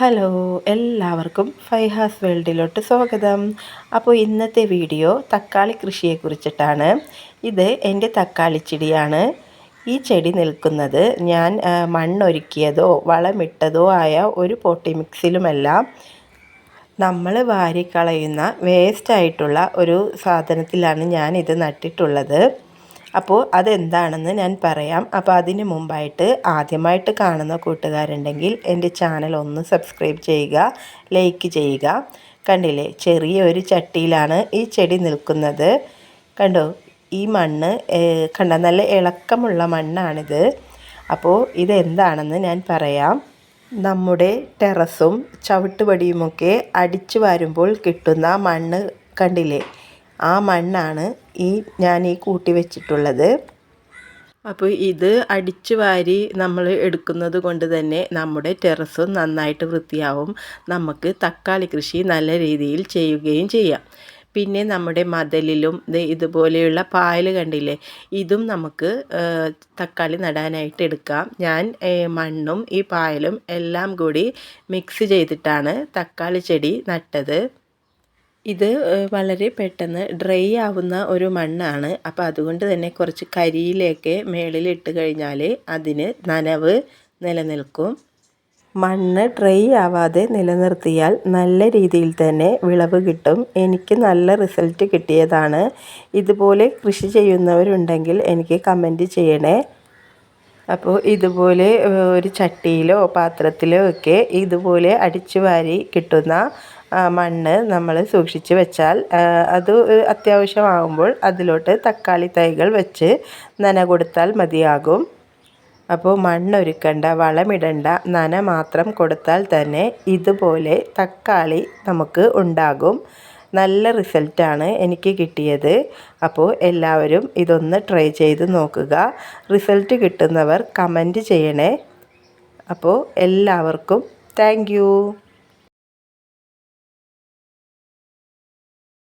Hello എല്ലാവർക്കും ഫൈഹാസ് വേൾഡിലോട്ട് സ്വാഗതം. അപ്പോൾ ഇന്നത്തെ വീഡിയോ തക്കാളി കൃഷിയെക്കുറിച്ചിട്ടാണ് ഇത് എന്റെ തക്കാളി ചെടിയാണ്. ഈ ചെടി നിൽക്കുന്നത് ഞാൻ മണ്ണൊരുക്കിയതോ വളമിട്ടതോ ആയ ഒരു പോട്ടി മിക്സിലുമല്ല നമ്മൾ വാരിക്കളയുന്ന വേസ്റ്റായിട്ടുള്ള ഒരു സാധനത്തിലാണ് ഞാൻ ഇത് നട്ടിട്ടുള്ളത്. അപ്പോൾ അതെന്താണെന്ന് ഞാൻ പറയാം. അപ്പോൾ അതിന് മുമ്പായിട്ട് ആദ്യമായിട്ട് കാണുന്ന കൂട്ടുകാരുണ്ടെങ്കിൽ എന്റെ ചാനൽ ഒന്ന് സബ്സ്ക്രൈബ് ചെയ്യുക ലൈക്ക് ചെയ്യുക. കണ്ടില്ലേ? ചെറിയ ഒരു ചട്ടിയിലാണ് ഈ ചെടി നിൽക്കുന്നത്. കണ്ടോ? ഈ മണ്ണ് കണ്ട? നല്ല ഇളക്കമുള്ള മണ്ണാണിത്. അപ്പോൾ ഇതെന്താണെന്ന് ഞാൻ പറയാം. നമ്മുടെ ടെറസും ചവിട്ടുപടിയുമൊക്കെ അടിച്ചു വരുമ്പോൾ കിട്ടുന്ന മണ്ണ് കണ്ടില്ലേ? ആ മണ്ണാണ് ഈ ഞാൻ ഈ കൂട്ടി വെച്ചിട്ടുള്ളത്. അപ്പോൾ ഇത് അടിച്ചു വാരി നമ്മൾ എടുക്കുന്നത് കൊണ്ട് തന്നെ നമ്മുടെ ടെറസും നന്നായിട്ട് വൃത്തിയാവും. നമുക്ക് തക്കാളി കൃഷി നല്ല രീതിയിൽ ചെയ്യുകയും ചെയ്യാം. പിന്നെ നമ്മുടെ മതലിലും ഇതുപോലെയുള്ള പായൽ കണ്ടില്ലേ ഇതും നമുക്ക് തക്കാളി നടാനായിട്ട് എടുക്കാം. ഞാൻ മണ്ണും ഈ പായലും എല്ലാം കൂടി മിക്സ് ചെയ്തിട്ടാണ് തക്കാളി ചെടി നട്ടത്. ഇത് വളരെ പെട്ടെന്ന് ഡ്രൈ ആവുന്ന ഒരു മണ്ണാണ്. അപ്പോൾ അതുകൊണ്ട് തന്നെ കുറച്ച് കരിയിലേക്ക് മേളിലിട്ട് കഴിഞ്ഞാൽ അതിന് നനവ് നിലനിൽക്കും. മണ്ണ് ഡ്രൈ ആവാതെ നിലനിർത്തിയാൽ നല്ല രീതിയിൽ തന്നെ വിളവ് കിട്ടും. എനിക്ക് നല്ല റിസൾട്ട് കിട്ടിയതാണ്. ഇതുപോലെ കൃഷി ചെയ്യുന്നവരുണ്ടെങ്കിൽ എനിക്ക് കമന്റ് ചെയ്യണേ. അപ്പോൾ ഇതുപോലെ ഒരു ചട്ടിയിലോ പാത്രത്തിലോ ഒക്കെ ഇതുപോലെ അടിച്ചു വാരി കിട്ടുന്ന മണ്ണ് നമ്മൾ സൂക്ഷിച്ച് വെച്ചാൽ അത് അത്യാവശ്യമാകുമ്പോൾ അതിലോട്ട് തക്കാളി തൈകൾ വെച്ച് നന കൊടുത്താൽ മതിയാകും. അപ്പോൾ മണ്ണൊരുക്കണ്ട വളമിടണ്ട നന മാത്രം കൊടുത്താൽ തന്നെ ഇതുപോലെ തക്കാളി നമുക്ക് ഉണ്ടാകും. നല്ല റിസൾട്ടാണ് എനിക്ക് കിട്ടിയത്. അപ്പോൾ എല്ലാവരും ഇതൊന്ന് ട്രൈ ചെയ്ത് നോക്കുക. റിസൾട്ട് കിട്ടുന്നവർ കമന്റ് ചെയ്യണേ. അപ്പോൾ എല്ലാവർക്കും താങ്ക്